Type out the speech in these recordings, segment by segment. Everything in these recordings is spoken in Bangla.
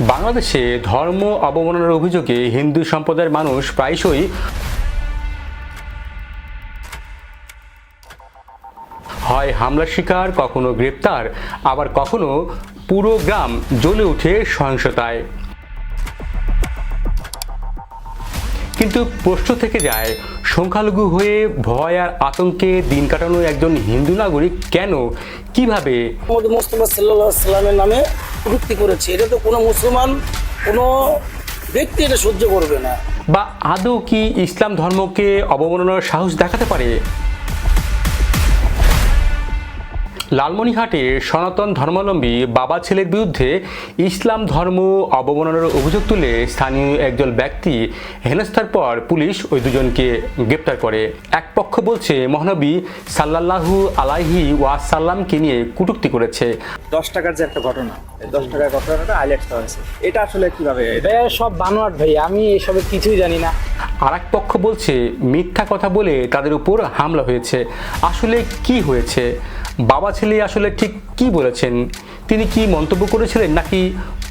বাংলাদেশে ধর্ম অবমাননার অভিযোগে হিন্দু সম্প্রদায়ের মানুষ প্রায়শই হয় হামলার শিকার, কখনো গ্রেপ্তার, আবার কখনো পুরো গ্রাম জ্বলে উঠে সহিংসতায়। কিন্তু প্রশ্ন থেকে যায় সংখ্যালঘু হয়ে ভয় আর আতঙ্কে দিন কাটানো একজন হিন্দু নাগরিক কেন? কীভাবে? মোহাম্মদ মোস্তফা সাল্লাহ সাল্লামের নামে কটূক্তি করেছে। এটা তো কোনো মুসলমান কোনো ব্যক্তি এটা সহ্য করবে না। বা আদৌ কি ইসলাম ধর্মকে অবমাননার সাহস দেখাতে পারে? লালমনিহাটে সনাতন ধর্মাবলম্বী বাবা ছেলের বিরুদ্ধে ইসলাম ধর্ম অবমাননার অভিযোগ তুলে স্থানীয় একজন ব্যক্তি হেনস্থার পর পুলিশ ওই দুজনকে গ্রেপ্তার করে। এক পক্ষ বলছে মহানবী সাল্লাল্লাহু আলাইহি ওয়াসাল্লামকে নিয়ে কটূক্তি করেছে। দশ টাকার যে একটা ঘটনা দশ টাকার ঘটনাটা হাইলাইট করা হয়েছে। এটা আসলে কীভাবে এটা ভাইয়া সব বানোয়াট ভাই আমি এসবের কিছুই জানি না। আর এক পক্ষ বলছে মিথ্যা কথা বলে তাদের উপর হামলা হয়েছে। আসলে কি হয়েছে? বাবা ছেলে আসলে ঠিক কি বলেছেন? তিনি কি মন্তব্য করেছিলেন নাকি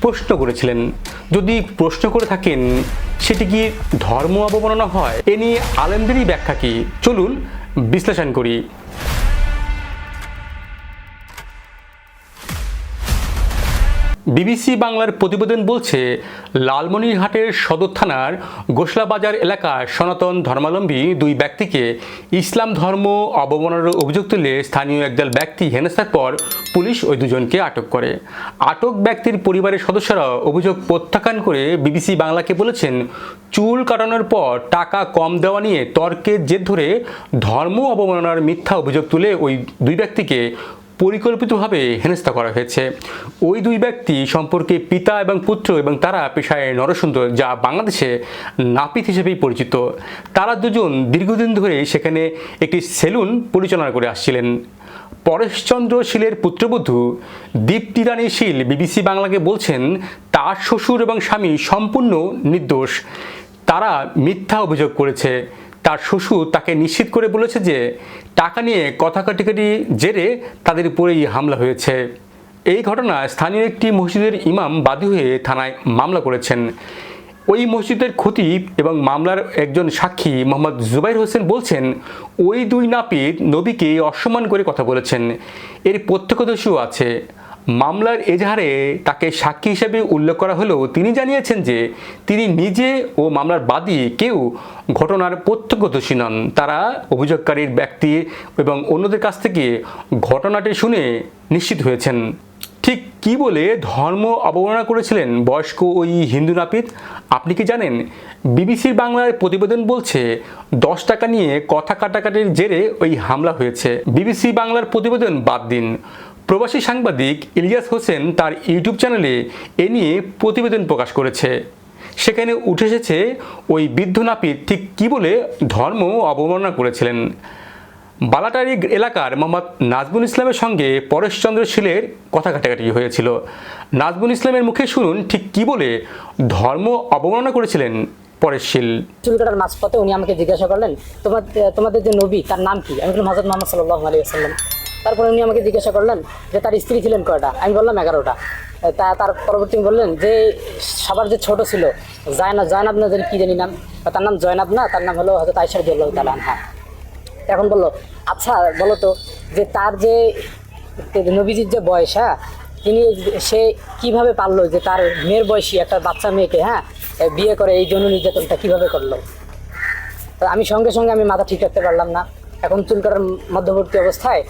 প্রশ্ন করেছিলেন? যদি প্রশ্ন করে থাকেন, সেটি কি ধর্ম অবমাননা হয়? এ নিয়ে আলেমদেরই ব্যাখ্যা কি? চলুন বিশ্লেষণ করি। বিবিসি বাংলার প্রতিবেদন বলছে, লালমনিরহাটের সদর থানার গোসলাবাজার এলাকার সনাতন ধর্মাবলম্বী দুই ব্যক্তিকে ইসলাম ধর্ম অবমাননার অভিযোগ তুলে স্থানীয় একদল ব্যক্তি হেনস্থার পর পুলিশ ওই দুজনকে আটক করে। আটক ব্যক্তির পরিবারের সদস্যরা অভিযোগ প্রত্যাখ্যান করে বিবিসি বাংলাকে বলেছেন, চুল কাটানোর পর টাকা কম দেওয়া নিয়ে তর্কের জের ধরে ধর্ম অবমাননার মিথ্যা অভিযোগ তুলে ওই দুই ব্যক্তিকে পরিকল্পিতভাবে হেনস্থা করা হয়েছে। ওই দুই ব্যক্তি সম্পর্কে পিতা এবং পুত্র এবং তারা পেশায় নরসুন্দর, যা বাংলাদেশে নাপিত হিসেবেই পরিচিত। তারা দুজন দীর্ঘদিন ধরে সেখানে একটি সেলুন পরিচালনা করে আসছিলেন। পরেশচন্দ্র শীলের পুত্রবধূ দীপ্তি রানী শীল বিবিসি বাংলাকে বলছেন, তার শ্বশুর এবং স্বামী সম্পূর্ণ নির্দোষ। তারা মিথ্যা অভিযোগ করেছে। তার শ্বশুর তাকে নিশ্চিত করে বলেছে যে টাকা নিয়ে কথা কাটিকাটি জেরে তাদের উপরেই হামলা হয়েছে। এই ঘটনায় স্থানীয় একটি মসজিদের ইমাম বাদী হয়ে থানায় মামলা করেছেন। ওই মসজিদের খতিব এবং মামলার একজন সাক্ষী মোহাম্মদ জুবাইর হোসেন বলছেন, ওই দুই নাপিত নবীকে অসম্মান করে কথা বলেছেন। এর প্রত্যক্ষদর্শীও আছে। মামলার এজাহারে তাকে সাক্ষী হিসেবে উল্লেখ করা হলেও তিনি জানিয়েছেন যে তিনি নিজে ও মামলার বাদী কেউ ঘটনার প্রত্যক্ষদর্শী নন। তারা অভিযোগকারীর ব্যক্তি এবং অন্যদের কাছ থেকে ঘটনাটি শুনে নিশ্চিত হয়েছেন। ঠিক কি বলে ধর্ম অবমাননা করেছিলেন বয়স্ক ওই হিন্দু নাপিত? আপনি কি জানেন? বিবিসির বাংলার প্রতিবেদন বলছে, দশ টাকা নিয়ে কথা কাটাকাটির জেরে ওই হামলা হয়েছে। বিবিসি বাংলার প্রতিবেদন বাদ দিন। প্রবাসী সাংবাদিক ইলিয়াস হোসেন তার ইউটিউব চ্যানেলে এ নিয়ে প্রতিবেদন প্রকাশ করেছে। সেখানে উঠে এসেছে ওই বৃদ্ধ নাপিত ঠিক কী বলে ধর্ম অবমাননা করেছিলেন। বালাটারি এলাকার মোহাম্মদ নাজমুল ইসলামের সঙ্গে পরেশচন্দ্র শীলের কথা কাটাকাটি হয়েছিল। নাজমুল ইসলামের মুখে শুনুন ঠিক কী বলে ধর্ম অবমাননা করেছিলেন পরেশ শীল। চুল কাটার মাঝপথে উনি আমাকে জিজ্ঞাসা করলেন, তোমার, তোমাদের যে নবী, তার নাম কি? আমি বললাম হজরত মোহাম্মদ সাল্লাহ আলী আসাল্লাম তারপরে উনি আমাকে জিজ্ঞাসা করলেন যে তার স্ত্রী ছিলেন কয়টা? আমি বললাম এগারোটা। তা তার পরবর্তী বললেন যে সবার যে ছোট ছিল জয়নাব জয়নাব না জানি কি জানি নাম তার নাম জয়নাব না, তার নাম হলো হয়তো আইসার জল্লাহ তালা হ্যাঁ এখন বলল আচ্ছা বলো তো, যে তার যে নবীজির যে বয়স হ্যাঁ তিনি সে কীভাবে পারল যে তার মেয়ের বয়সী একটা বাচ্চা মেয়েকে হ্যাঁ বিয়ে করে এই যৌন নির্যাতনটা কীভাবে করল? তো আমি সঙ্গে সঙ্গে আমি মাথা ঠিক রাখতে পারলাম না। এখন চুল করার মধ্যবর্তী অবস্থায়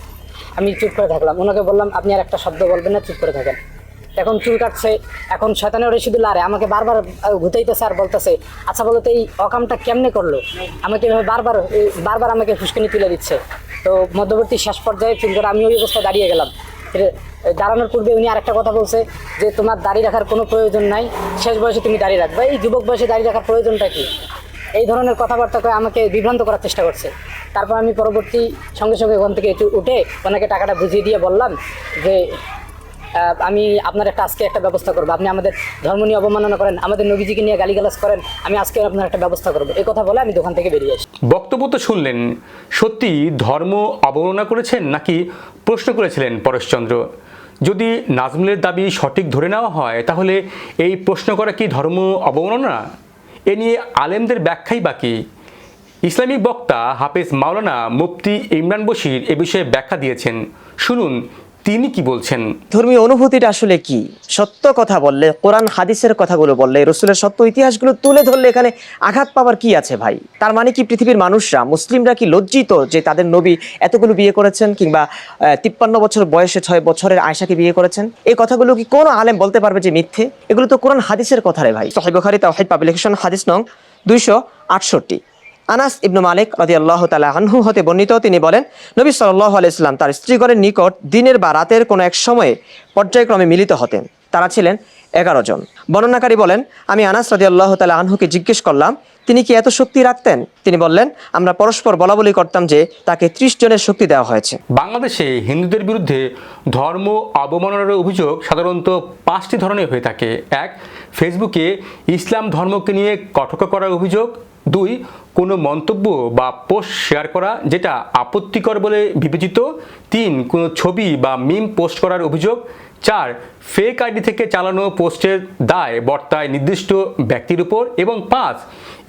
আমি চুপ করে থাকলাম। ওনাকে বললাম, আপনি আর একটা শব্দ বলবেন না, চুপ করে থাকেন। এখন চুল কাটছে, এখন শয়তানের রশিদুল আরে আমাকে বারবার ঘুতাইতেছে আর বলতেছে আচ্ছা বলো এই অকামটা কেমনে করল? আমাকে এভাবে বারবার বারবার আমাকে ফুসকানি তুলে দিচ্ছে। তো মধ্যবর্তী শেষ পর্যায়ে চুল করে আমি ওই অবস্থায় দাঁড়িয়ে গেলাম। দাঁড়ানোর পূর্বে উনি আরেকটা কথা বলছে, যে তোমার দাড়ি রাখার কোনো প্রয়োজন নাই, শেষ বয়সে তুমি দাঁড়িয়ে রাখবে। এই যুবক বয়সে দাঁড়িয়ে রাখার প্রয়োজনটা কি? এই ধরনের কথাবার্তা করে আমাকে বিভ্রান্ত করার চেষ্টা করছে। তারপর আমি পরবর্তী সঙ্গে সঙ্গে ওখান থেকে একটু উঠে ওনাকে টাকাটা বুঝিয়ে দিয়ে বললাম যে আমি আপনার একটা আজকে একটা ব্যবস্থা করব। আপনি আমাদের ধর্ম নিয়ে অবমাননা করেন, আমাদের নবীজিকে নিয়ে গালিগালাজ করেন, আমি আজকে আপনার একটা ব্যবস্থা করব। এই কথা বলে আমি দোকান থেকে বেরিয়ে আসি। বক্তব্য তো শুনলেন। সত্যি ধর্ম অবমাননা করেছেন নাকি প্রশ্ন করেছিলেন পরেশচন্দ্র? যদি নাজমুলের দাবি সঠিক ধরে নেওয়া হয়, তাহলে এই প্রশ্ন করা কি ধর্ম অবমাননা? এ নিয়ে আলেমদের ব্যাখ্যাই বাকি। ইসলামিক বক্তা হাফেজ মাওলানা মুফতি ইমরান বশির এ বিষয়ে ব্যাখ্যা দিয়েছেন। শুনুন তিনি কি বলছেন? ধর্মীয় অনুভূতিটা আসলে কি? সত্য কথা বললে, কোরআন হাদিসের কথাগুলো বললে, রসুলের সত্য ইতিহাসগুলো তুলে ধরলে এখানে আঘাত পাওয়ার কি আছে ভাই? তার মানে কি পৃথিবীর মানুষরা, মুসলিমরা কি লজ্জিত যে তাদের নবী এতগুলো বিয়ে করেছেন কিংবা তিপ্পান্ন বছর বয়সে ছয় বছরের আয়সাকে বিয়ে করেছেন? এই কথাগুলো কি কোনো আলেম বলতে পারবে যে মিথ্যে? এগুলো তো কোরআন হাদিসের কথা রে ভাই। সহিবখারি তাহিদ পাবলিকেশন, হাদিস নং দুইশো আটষট্টি। আনাস ইবনু মালিক রাদিয়াল্লাহু তাআলা আনহু হতে বর্ণিত, তিনি বলেন, নবী সাল্লাল্লাহু আলাইহি সাল্লাম তার স্ত্রীগণের নিকট দিনের বা রাতের কোনো এক সময়ে পর্যায়ক্রমে মিলিত হতেন। তারা ছিলেন এগারো জন। বর্ণনাকারী বলেন, আমি আনাস রাদিয়াল্লাহু তাআলা আনহুকে জিজ্ঞেস করলাম, তিনি কি এত শক্তি রাখতেন? তিনি বললেন, আমরা পরস্পর বলা বলি করতাম যে তাকে ত্রিশ জনের শক্তি দেওয়া হয়েছে। বাংলাদেশে হিন্দুদের বিরুদ্ধে ধর্ম অবমাননার অভিযোগ সাধারণত পাঁচটি ধরনের হয়ে থাকে। এক, ফেসবুকে ইসলাম ধর্মকে নিয়ে কটকা করার অভিযোগ। দুই, কোনো মন্তব্য বা পোস্ট শেয়ার করা যেটা আপত্তিকর বলে বিবেচিত। তিন, কোনো ছবি বা মিম পোস্ট করার অভিযোগ। চার, ফেক আইডি থেকে চালানো পোস্টের দায় বর্তায় নির্দিষ্ট ব্যক্তির উপর। এবং পাঁচ,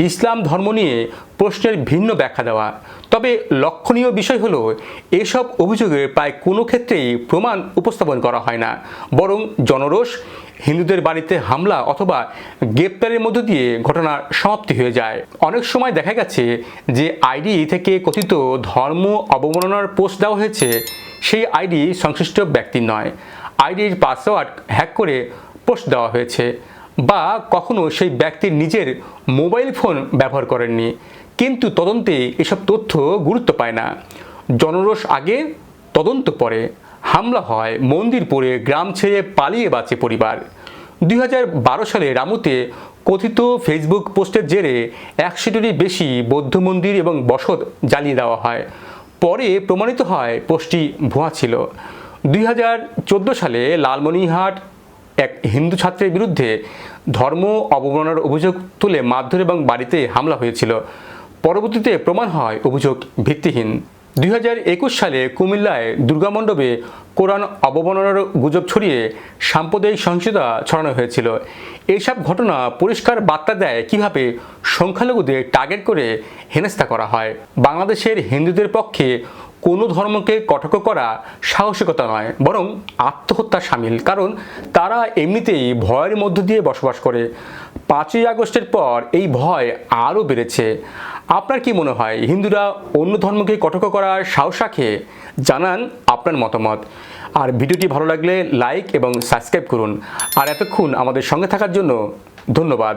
ইসলাম ধর্ম নিয়ে প্রশ্নের ভিন্ন ব্যাখ্যা দেওয়া। তবে লক্ষণীয় বিষয় হলো, এসব অভিযোগের প্রায় কোনো ক্ষেত্রেই প্রমাণ উপস্থাপন করা হয় না। বরং জনরোষ হিন্দুদের বাড়িতে হামলা অথবা গ্রেপ্তারের মধ্য দিয়ে ঘটনার সমাপ্তি হয়ে যায়। অনেক সময় দেখা গেছে যে আইডি থেকে কথিত ধর্ম অবমাননার পোস্ট দেওয়া হয়েছে, সেই আইডি সংশ্লিষ্ট ব্যক্তির নয়। আইডির পাসওয়ার্ড হ্যাক করে পোস্ট দেওয়া হয়েছে বা কখনো সেই ব্যক্তির নিজের মোবাইল ফোন ব্যবহার করেননি, কিন্তু তদন্তে এসব তথ্য গুরুত্ব পায় না। জনরোষ আগে, তদন্ত পরে। হামলা হয় মন্দির পড়ে গ্রাম ছেড়ে পালিয়ে বাঁচে পরিবার। দুই হাজার বারো সালে রামুতে কথিত ফেসবুক পোস্টের জেরে একশোটিরই বেশি বৌদ্ধ মন্দির এবং বসত জ্বালিয়ে দেওয়া হয়। পরে প্রমাণিত হয় পোস্টটি ভুয়া ছিল। দুই হাজার চোদ্দ সালে লালমনিরহাট এক হিন্দু ছাত্রের বিরুদ্ধে ধর্ম অবমাননার অভিযোগ তুলে মারধর এবং বাড়িতে হামলা হয়েছিল। পরবর্তীতে প্রমাণ হয় অভিযোগ ভিত্তিহীন। দুই হাজার একুশ সালে কুমিল্লায় দুর্গামণ্ডপে কোরআন অবমাননার গুজব ছড়িয়ে সাম্প্রদায়িক সহিংসতা ছড়ানো হয়েছিল। এইসব ঘটনা পরিষ্কার বার্তা দেয় কীভাবে সংখ্যালঘুদের টার্গেট করে হেনস্থা করা হয়। বাংলাদেশের হিন্দুদের পক্ষে কোনো ধর্মকে কটক করা সাহসিকতা নয়, বরং আত্মহত্যা সামিল, কারণ তারা এমনিতেই ভয়ের মধ্য দিয়ে বসবাস করে। পাঁচই আগস্টের পর এই ভয় আরও বেড়েছে। আপনার কি মনে হয়? হিন্দুরা অন্য ধর্মকে কটক করার সাহস রাখে? জানান আপনার মতামত। আর ভিডিওটি ভালো লাগলে লাইক এবং সাবস্ক্রাইব করুন। আর এতক্ষণ আমাদের সঙ্গে থাকার জন্য ধন্যবাদ।